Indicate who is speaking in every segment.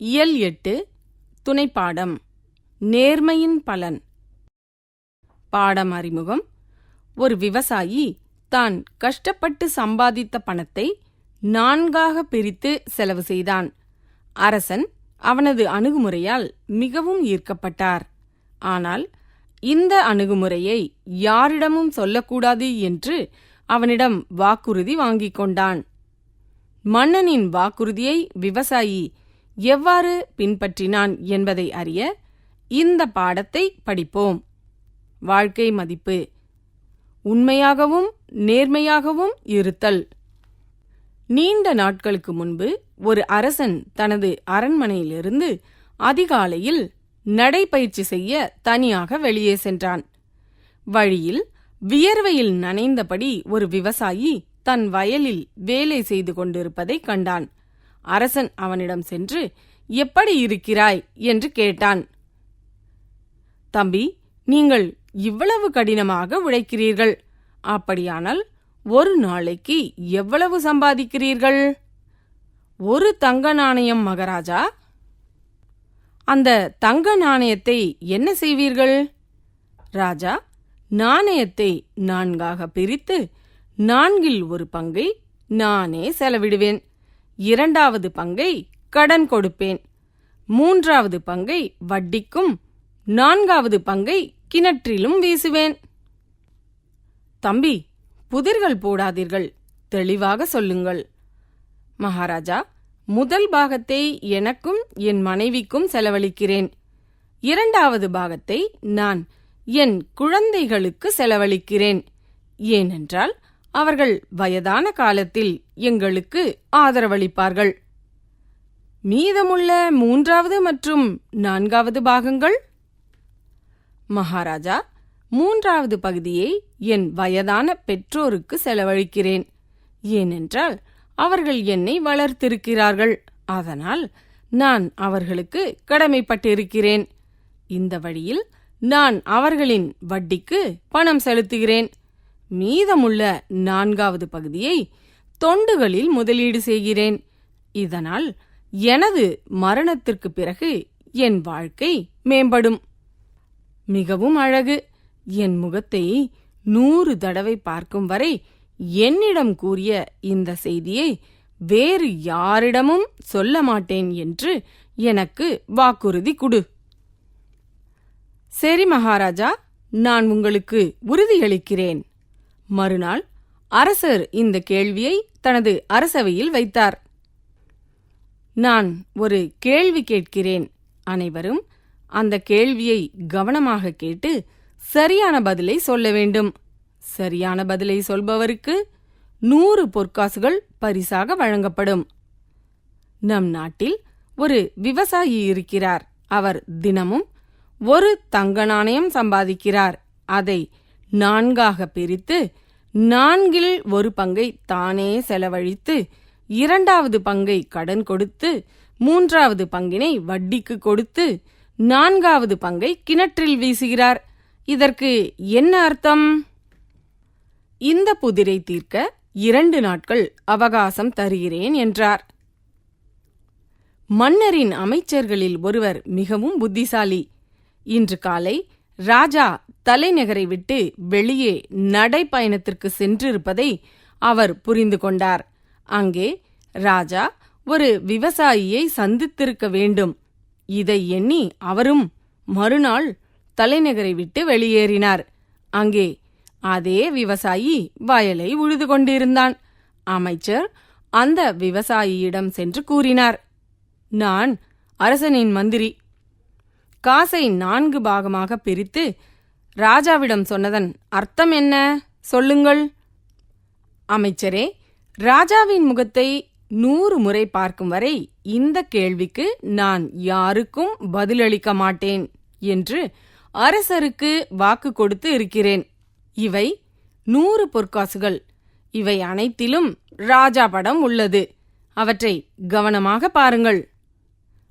Speaker 1: இயல் எட்டு துணைப்பாடம். நேர்மையின் பலன். பாடம் அறிமுகம். ஒரு விவசாயி தான் கஷ்டப்பட்டு சம்பாதித்த பணத்தை நான்காக பிரித்து செலவு செய்தான். அரசன் அவனது அணுகுமுறையால் மிகவும் ஈர்க்கப்பட்டார். ஆனால் இந்த அணுகுமுறையை யாரிடமும் சொல்லக்கூடாது என்று அவனிடம் வாக்குறுதி வாங்கிக் கொண்டான். மன்னனின் வாக்குறுதியை விவசாயி எவ்வாறு பின்பற்றினான் என்பதை அறிய இந்த பாடத்தை படிப்போம். வாழ்க்கை மதிப்பு. உண்மையாகவும் நேர்மையாகவும் இருத்தல். நீண்ட நாட்களுக்கு முன்பு ஒரு அரசன் தனது அரண்மனையிலிருந்து அதிகாலையில் நடைபயிற்சி செய்ய தனியாக வெளியே சென்றான். வழியில் வியர்வையில் நனைந்தபடி ஒரு விவசாயி தன் வயலில் வேலை செய்து கொண்டிருப்பதைக் கண்டான். அரசன் அவனிடம் சென்று எப்படி இருக்கிறாய்? என்று கேட்டான். தம்பி நீங்கள் இவ்வளவு கடினமாக உழைக்கிறீர்கள். அப்படியானால் ஒரு நாளைக்கு எவ்வளவு சம்பாதிக்கிறீர்கள்? ஒரு தங்க நாணயம் மகாராஜா. அந்த தங்க நாணயத்தை என்ன செய்வீர்கள்? ராஜா நாணயத்தை நான்காக பிரித்து நான்கில் ஒரு பங்கை நானே செலவிடுவேன். இரண்டாவது பங்கை கடன் கொடுப்பேன். மூன்றாவது பங்கை வட்டிக்கும் நான்காவது பங்கை கிணற்றிலும் வீசுவேன். தம்பி புதிர்கள் போடாதீர்கள். தெளிவாக சொல்லுங்கள். மகாராஜா முதல் பாகத்தை எனக்கும் என் மனைவிக்கும் செலவழிக்கிறேன். இரண்டாவது பாகத்தை நான் என் குழந்தைகளுக்கு செலவழிக்கிறேன். ஏனென்றால் அவர்கள் வயதான காலத்தில் எங்களுக்கு ஆதரவளிப்பார்கள். மீதமுள்ள மூன்றாவது மற்றும் நான்காவது பாகங்கள்? மகாராஜா மூன்றாவது பகுதியை என் வயதான பெற்றோருக்கு செலவழிக்கிறேன். ஏனென்றால் அவர்கள் என்னை வளர்த்திருக்கிறார்கள். அதனால் நான் அவர்களுக்கு கடமைப்பட்டிருக்கிறேன். இந்த வழியில் நான் அவர்களின் வட்டிக்கு பணம் செலுத்துகிறேன். மீதமுள்ள நான்காவது பகுதியை தொண்டுகளில் முதலீடு செய்கிறேன். இதனால் எனது மரணத்திற்கு பிறகு என் வாழ்க்கை மேம்படும். மிகவும் அழகு. என் முகத்தை நூறு தடவை பார்க்கும் வரை என்னிடம் கூறிய இந்த செய்தியை வேறு யாரிடமும் சொல்ல மாட்டேன் என்று எனக்கு வாக்குறுதி கொடு. சரி மகாராஜா நான் உங்களுக்கு உறுதியளிக்கிறேன். மறுநாள் அரசர் இந்த கேள்வியை தனது அரசவையில் வைத்தார். நான் ஒரு கேள்வி கேட்கிறேன் அனைவரும் அந்த கேள்வியை கவனமாக கேட்டு சரியான பதிலை சொல்ல வேண்டும். சரியான பதிலை சொல்பவருக்கு நூறு பொற்காசுகள் பரிசாக வழங்கப்படும். நம் நாட்டில் ஒரு விவசாயி இருக்கிறார். அவர் தினமும் ஒரு தங்க நாணயம் சம்பாதிக்கிறார். அதை நான்காக பிரித்து நான்கில் ஒரு பங்கை தானே செலவழித்து இரண்டாவது பங்கை கடன் கொடுத்து மூன்றாவது பங்கினை வட்டிக்கு கொடுத்து நான்காவது பங்கை கிணற்றில் வீசுகிறார். இதற்கு என்ன அர்த்தம்? இந்த புதிரை தீர்க்க இரண்டு நாட்கள் அவகாசம் தருகிறேன் என்றார். மன்னரின் அமைச்சர்களில் ஒருவர் மிகவும் புத்திசாலி. இன்று காலை ராஜா தலைநகரை விட்டு வெளியே நடைப்பயணத்திற்கு சென்றிருப்பதை அவர் புரிந்து கொண்டார். அங்கே ராஜா ஒரு விவசாயியை சந்தித்திருக்க வேண்டும். இதை எண்ணி அவரும் மறுநாள் தலைநகரை விட்டு வெளியேறினார். அங்கே அதே விவசாயி வயலை உழுது கொண்டிருந்தான். அமைச்சர் அந்த விவசாயியிடம் சென்று கூறினார். நான் அரசனின் மந்திரி. காசை நான்கு பாகமாக பிரித்து ராஜாவிடம் சொன்னதன் அர்த்தம் என்ன? சொல்லுங்கள். அமைச்சரே ராஜாவின் முகத்தை நூறு முறை பார்க்கும் வரை இந்த கேள்விக்கு நான் யாருக்கும் பதிலளிக்க மாட்டேன் என்று அரசருக்கு வாக்கு கொடுத்து இருக்கிறேன். இவை நூறு பொற்காசுகள். இவை அனைத்திலும் ராஜா படம் உள்ளது. அவற்றை கவனமாக பாருங்கள்.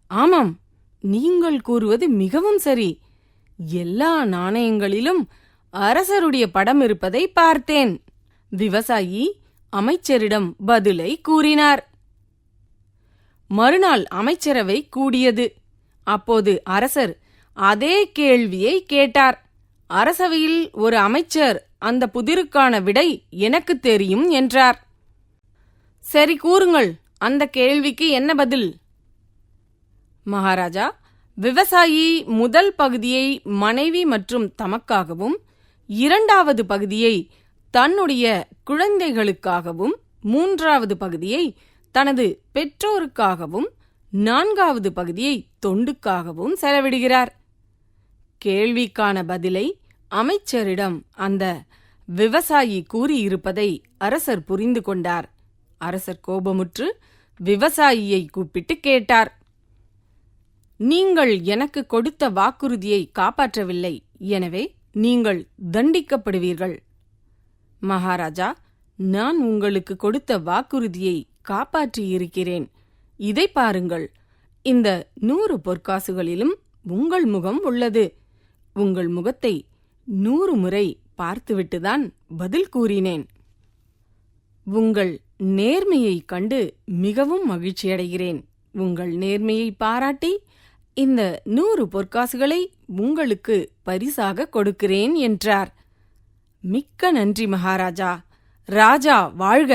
Speaker 1: ஆமாம் நீங்கள் கூறுவது மிகவும் சரி. எல்லா நாணயங்களிலும் அரசருடைய படம் இருப்பதை பார்த்தேன். விவசாயி அமைச்சரிடம் பதிலை கூறினார். மறுநாள் அமைச்சரவை கூடியது. அப்போது அரசர் அதே கேள்வியை கேட்டார். அரசவையில் ஒரு அமைச்சர் அந்த புதிருக்கான விடை எனக்கு தெரியும் என்றார். சரி கூறுங்கள் அந்த கேள்விக்கு என்ன பதில்? மகாராஜா விவசாயி முதல் பகுதியை மனைவி மற்றும் தமக்காகவும் இரண்டாவது பகுதியை தன்னுடைய குழந்தைகளுக்காகவும் மூன்றாவது பகுதியை தனது பெற்றோருக்காகவும் நான்காவது பகுதியை தொண்டுக்காகவும் செலவிடுகிறார். கேள்விக்கான பதிலை அமைச்சரிடம் அந்த விவசாயி கூறியிருப்பதை அரசர் புரிந்து கொண்டார். அரசர் கோபமுற்று விவசாயியை கூப்பிட்டு கேட்டார். நீங்கள் எனக்கு கொடுத்த வாக்குறுதியை காப்பாற்றவில்லை. எனவே நீங்கள் தண்டிக்கப்படுவீர்கள். மகாராஜா நான் உங்களுக்கு கொடுத்த வாக்குறுதியை காப்பாற்றியிருக்கிறேன். இதை பாருங்கள். இந்த நூறு பொற்காசுகளிலும் உங்கள் முகம் உள்ளது. உங்கள் முகத்தை நூறு முறை பார்த்துவிட்டுதான் பதில் கூறினேன். உங்கள் நேர்மையைக் கண்டு மிகவும் மகிழ்ச்சியடைகிறேன். உங்கள் நேர்மையை பாராட்டி இந்த நூறு பொற்காசுகளை உங்களுக்கு பரிசாக கொடுக்கிறேன் என்றார். மிக்க நன்றி மகாராஜா. ராஜா வாழ்க!